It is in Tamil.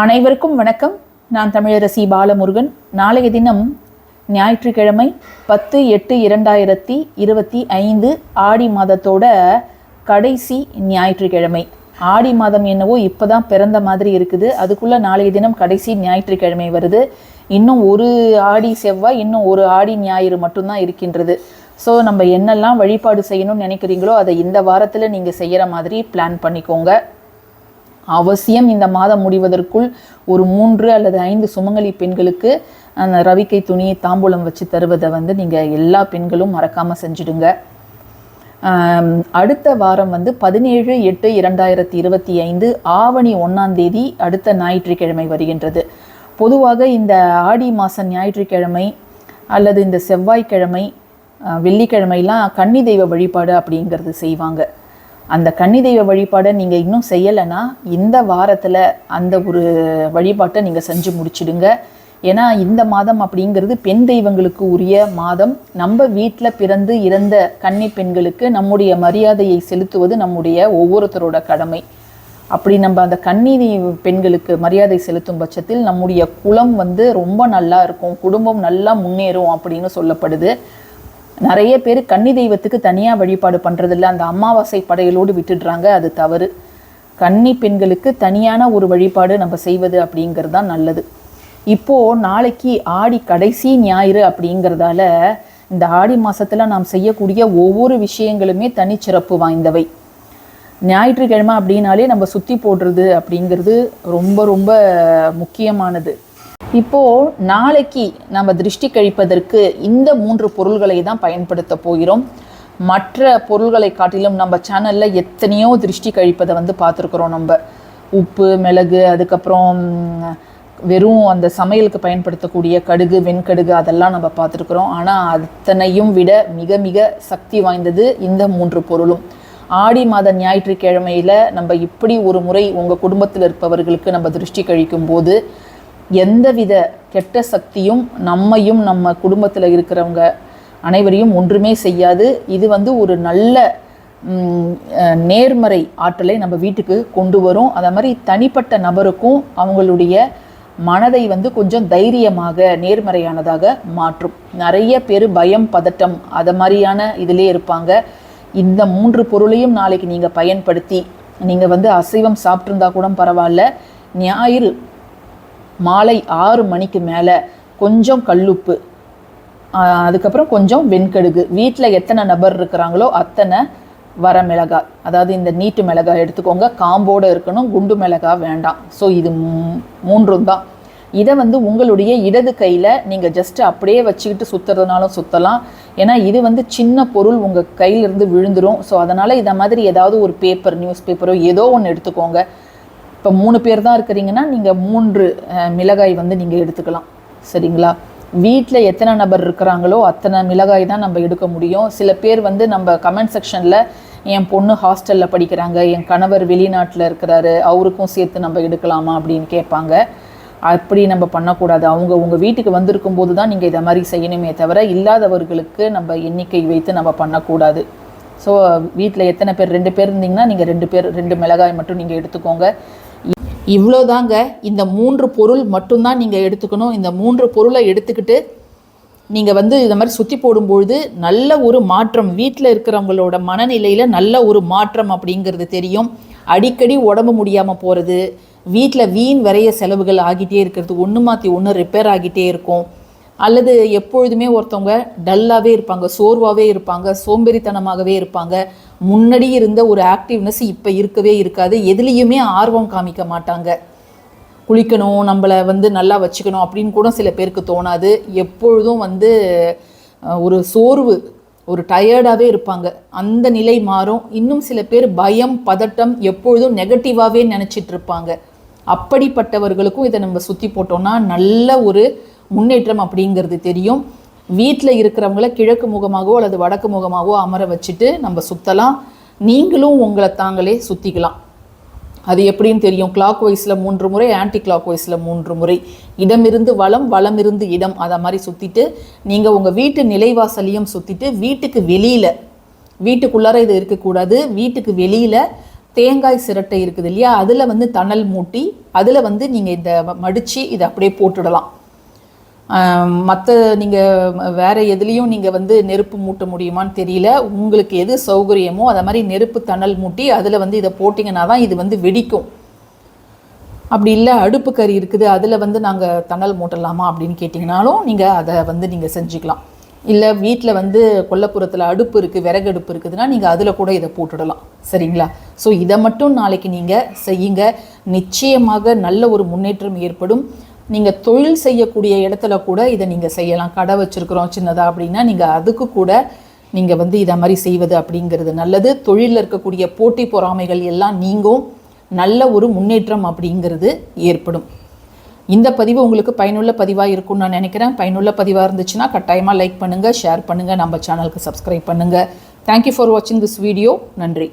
அனைவருக்கும் வணக்கம். நான் தமிழரசி பாலமுருகன். நாளைய தினம் ஞாயிற்றுக்கிழமை பத்து எட்டு இரண்டாயிரத்தி இருபத்தி ஐந்து ஆடி மாதத்தோட கடைசி ஞாயிற்றுக்கிழமை. ஆடி மாதம் என்னவோ இப்போதான் பிறந்த மாதிரி இருக்குது. அதுக்குள்ளே நாளைய தினம் கடைசி ஞாயிற்றுக்கிழமை வருது. இன்னும் ஒரு ஆடி செவ்வாய் இன்னும் ஒரு ஆடி ஞாயிறு மட்டும்தான் இருக்கின்றது. ஸோ நம்ம என்னெல்லாம் வழிபாடு செய்யணும்னு நினைக்கிறீங்களோ அதை இந்த வாரத்தில் நீங்கள் செய்கிற மாதிரி பிளான் பண்ணிக்கோங்க. அவசியம் இந்த மாதம் முடிவதற்குள் ஒரு மூன்று அல்லது ஐந்து சுமங்கலி பெண்களுக்கு அந்த ரவிக்கை துணியை தாம்பூலம் வச்சு தருவதை வந்து நீங்கள் எல்லா பெண்களும் மறக்காமல் செஞ்சுடுங்க. அடுத்த வாரம் வந்து பதினேழு எட்டு இரண்டாயிரத்தி இருபத்தி ஐந்து ஆவணி ஒன்றாம் தேதி அடுத்த ஞாயிற்றுக்கிழமை வருகின்றது. பொதுவாக இந்த ஆடி மாதம் ஞாயிற்றுக்கிழமை அல்லது இந்த செவ்வாய்க்கிழமை வெள்ளிக்கிழமைலாம் கன்னி தெய்வ வழிபாடு அப்படிங்கிறது செய்வாங்க. அந்த கன்னி தெய்வ வழிபாடை நீங்கள் இன்னும் செய்யலைன்னா இந்த வாரத்தில் அந்த ஒரு வழிபாட்டை நீங்கள் செஞ்சு முடிச்சிடுங்க. ஏன்னா இந்த மாதம் அப்படிங்கிறது பெண் தெய்வங்களுக்கு உரிய மாதம். நம்ம வீட்டில் பிறந்து இறந்த கன்னி பெண்களுக்கு நம்முடைய மரியாதையை செலுத்துவது நம்முடைய ஒவ்வொருத்தரோட கடமை. அப்படி நம்ம அந்த கன்னி பெண்களுக்கு மரியாதை செலுத்தும் பட்சத்தில் நம்முடைய குலம் வந்து ரொம்ப நல்லா இருக்கும். குடும்பம் நல்லா முன்னேறும் அப்படின்னு சொல்லப்படுது. நிறைய பேர் கன்னி தெய்வத்துக்கு தனியாக வழிபாடு பண்ணுறதில்ல அந்த அமாவாசை படையலோடு விட்டுடுறாங்க. அது தவறு. கன்னி பெண்களுக்கு தனியான ஒரு வழிபாடு நம்ம செய்வது அப்படிங்கிறது தான் நல்லது. இப்போது நாளைக்கு ஆடி கடைசி ஞாயிறு அப்படிங்கிறதால இந்த ஆடி மாதத்தில் நாம் செய்யக்கூடிய ஒவ்வொரு விஷயங்களுமே தனிச்சிறப்பு வாய்ந்தவை. ஞாயிற்றுக்கிழமை அப்படின்னாலே நம்ம சுற்றி போடுறது அப்படிங்கிறது ரொம்ப ரொம்ப முக்கியமானது. இப்போது நாளைக்கு நம்ம திருஷ்டி கழிப்பதற்கு இந்த மூன்று பொருள்களை தான் பயன்படுத்த போகிறோம். மற்ற பொருள்களை காட்டிலும் நம்ம சேனலில் எத்தனையோ திருஷ்டி கழிப்பதை வந்து பார்த்துருக்குறோம் நம்ம. உப்பு மிளகு அதுக்கப்புறம் வெறும் அந்த சமையலுக்கு பயன்படுத்தக்கூடிய கடுகு வெண்கடுகு அதெல்லாம் நம்ம பார்த்துருக்குறோம். ஆனால் அத்தனையும் விட மிக மிக சக்தி வாய்ந்தது இந்த மூன்று பொருளும். ஆடி மாத ஞாயிற்றுக்கிழமையில் நம்ம இப்படி ஒரு முறை உங்கள் குடும்பத்தில் இருப்பவர்களுக்கு நம்ம திருஷ்டி கழிக்கும் போது எந்தவித கெட்ட சக்தியும் நம்மையும் நம்ம குடும்பத்தில் இருக்கிறவங்க அனைவரையும் ஒன்றுமே செய்யாது. இது வந்து ஒரு நல்ல நேர்மறை ஆற்றலை நம்ம வீட்டுக்கு கொண்டு வரும். அதே மாதிரி தனிப்பட்ட நபருக்கும் அவங்களுடைய மனதை வந்து கொஞ்சம் தைரியமாக நேர்மறையானதாக மாற்றும். நிறைய பேர் பயம் பதட்டம் அதை மாதிரியான இதிலே இருப்பாங்க. இந்த மூன்று பொருளையும் நாளைக்கு நீங்கள் பயன்படுத்தி நீங்கள் வந்து அசைவம் சாப்பிட்ருந்தா கூட பரவாயில்ல. ஞாயிறு மாலை ஆறு மணிக்கு மேலே கொஞ்சம் கல்லுப்பு அதுக்கப்புறம் கொஞ்சம் வெண்கடுகு. வீட்டில் எத்தனை நபர் இருக்கிறாங்களோ அத்தனை வர மிளகாய் அதாவது இந்த நீட்டு மிளகாய் எடுத்துக்கோங்க. காம்போடு இருக்கணும் குண்டு மிளகாய் வேண்டாம். ஸோ இது மூன்றும் தான். இதை வந்து உங்களுடைய இடது கையில் நீங்கள் ஜஸ்ட் அப்படியே வச்சுக்கிட்டு சுற்றுறதுனாலும் சுற்றலாம் ஏன்னா இது வந்து சின்ன பொருள் உங்கள் கையிலிருந்து விழுந்துரும். ஸோ அதனால் இதை மாதிரி ஏதாவது ஒரு பேப்பர் நியூஸ் பேப்பரோ ஏதோ ஒன்று எடுத்துக்கோங்க. இப்போ மூணு பேர் தான் இருக்கிறீங்கன்னா நீங்கள் மூன்று மிளகாய் வந்து நீங்கள் எடுத்துக்கலாம். சரிங்களா? வீட்டில் எத்தனை நபர் இருக்கிறாங்களோ அத்தனை மிளகாய் தான் நம்ம எடுக்க முடியும். சில பேர் வந்து நம்ம கமெண்ட் செக்ஷனில் என் பொண்ணு ஹாஸ்டலில் படிக்கிறாங்க என் கணவர் வெளிநாட்டில் இருக்கிறாரு அவருக்கும் சேர்த்து நம்ம எடுக்கலாமா அப்படின்னு கேட்பாங்க. அப்படி நம்ம பண்ணக்கூடாது. அவங்க உங்கள் வீட்டுக்கு வந்திருக்கும் போது தான் நீங்கள் இதை மாதிரி செய்யணுமே தவிர இல்லாதவர்களுக்கு நம்ம எண்ணிக்கை வைத்து நம்ம பண்ணக்கூடாது. ஸோ வீட்டில் எத்தனை பேர்? ரெண்டு பேர் இருந்தீங்கன்னா நீங்கள் ரெண்டு பேர் ரெண்டு மிளகாய் மட்டும் நீங்கள் எடுத்துக்கோங்க. இவ்வளோதாங்க. இந்த மூன்று பொருள் மட்டும்தான் நீங்கள் எடுத்துக்கணும். இந்த மூன்று பொருளை எடுத்துக்கிட்டு நீங்கள் வந்து இந்த மாதிரி சுற்றி போடும்பொழுது நல்ல ஒரு மாற்றம் வீட்டில் இருக்கிறவங்களோட மனநிலையில் நல்ல ஒரு மாற்றம் அப்படிங்கிறது தெரியும். அடிக்கடி உடம்பு முடியாமல் போகிறது வீட்டில் வீண் விரைய செலவுகள் ஆகிட்டே இருக்கிறது ஒன்று மாற்றி ஒன்று ரிப்பேர் ஆகிட்டே இருக்கும். அல்லது எப்பொழுதுமே ஒருத்தவங்க டல்லாகவே இருப்பாங்க சோர்வாகவே இருப்பாங்க சோம்பேறித்தனமாகவே இருப்பாங்க. முன்னாடி இருந்த ஒரு ஆக்டிவ்னஸ் இப்போ இருக்கவே இருக்காது. எதுலேயுமே ஆர்வம் காமிக்க மாட்டாங்க. குளிக்கணும் நம்மளை வந்து நல்லா வச்சுக்கணும் அப்படின்னு கூட சில பேருக்கு தோணாது. எப்பொழுதும் வந்து ஒரு சோர்வு ஒரு டயர்டாகவே இருப்பாங்க. அந்த நிலை மாறும். இன்னும் சில பேர் பயம் பதட்டம் எப்பொழுதும் நெகட்டிவாகவே நினச்சிட்டு இருப்பாங்க. அப்படிப்பட்டவர்களுக்கும் இதை நம்ம சுற்றி போட்டோம்னா நல்ல ஒரு முன்னேற்றம் அப்படிங்கிறது தெரியும். வீட்டில் இருக்கிறவங்கள கிழக்கு முகமாகவோ அல்லது வடக்கு முகமாகவோ அமர வச்சுட்டு நம்ம சுற்றலாம் நீங்களும் உங்களை தாங்களே சுற்றிக்கலாம் அது எப்படின்னு தெரியும். கிளாக் வைஸில் மூன்று முறை ஆன்டி கிளாக் வைஸில் மூன்று முறை. இடமிருந்து வளம் வளமிருந்து இடம் அதை மாதிரி சுற்றிட்டு நீங்கள் உங்கள் வீட்டு நிலைவாசலையும் சுற்றிட்டு வீட்டுக்கு வெளியில் வீட்டுக்குள்ளார இது இருக்கக்கூடாது. வீட்டுக்கு வெளியில் தேங்காய் சிரட்டை இருக்குது இல்லையா? அதில் வந்து தணல் மூட்டி அதில் வந்து நீங்கள் இந்த மடித்து இதை அப்படியே போட்டுடலாம். மற்ற நீங்கள் வேறு எதுலேயும் நீங்கள் வந்து நெருப்பு மூட்ட முடியுமான்னு தெரியல. உங்களுக்கு எது சௌகரியமோ அதை மாதிரி நெருப்பு தணல் மூட்டி அதில் வந்து இதை போட்டிங்கன்னா தான் இது வந்து வெடிக்கும். அப்படி இல்லை அடுப்பு கறி இருக்குது அதில் வந்து நாங்கள் தணல் மூட்டலாமா அப்படின்னு கேட்டிங்கனாலும் நீங்கள் அதை வந்து நீங்கள் செஞ்சுக்கலாம். இல்லை வீட்டில் வந்து கொல்லப்புறத்தில் அடுப்பு இருக்குது விறகு அடுப்பு இருக்குதுன்னா நீங்கள் அதில் கூட இதை போட்டுடலாம். சரிங்களா? ஸோ இதை மட்டும் நாளைக்கு நீங்கள் செய்யுங்க. நிச்சயமாக நல்ல ஒரு முன்னேற்றம் ஏற்படும். நீங்கள் தொழில் செய்யக்கூடிய இடத்துல கூட இதை நீங்கள் செய்யலாம். கடை வச்சுருக்குறோம் சின்னதாக அப்படின்னா நீங்கள் அதுக்கு கூட நீங்கள் வந்து இதை மாதிரி செய்வது அப்படிங்கிறது நல்லது. தொழிலில் இருக்கக்கூடிய போட்டி பொறாமைகள் எல்லாம் நீங்கும். நல்ல ஒரு முன்னேற்றம் அப்படிங்கிறது ஏற்படும். இந்த பதிவு உங்களுக்கு பயனுள்ள பதிவாக இருக்கும்னு நான் நினைக்கிறேன். பயனுள்ள பதிவாக இருந்துச்சுன்னா கட்டாயமாக லைக் பண்ணுங்கள் ஷேர் பண்ணுங்கள் நம்ம சேனலுக்கு சப்ஸ்கிரைப் பண்ணுங்கள் தேங்க்யூ ஃபார் வாட்சிங் திஸ் வீடியோ நன்றி.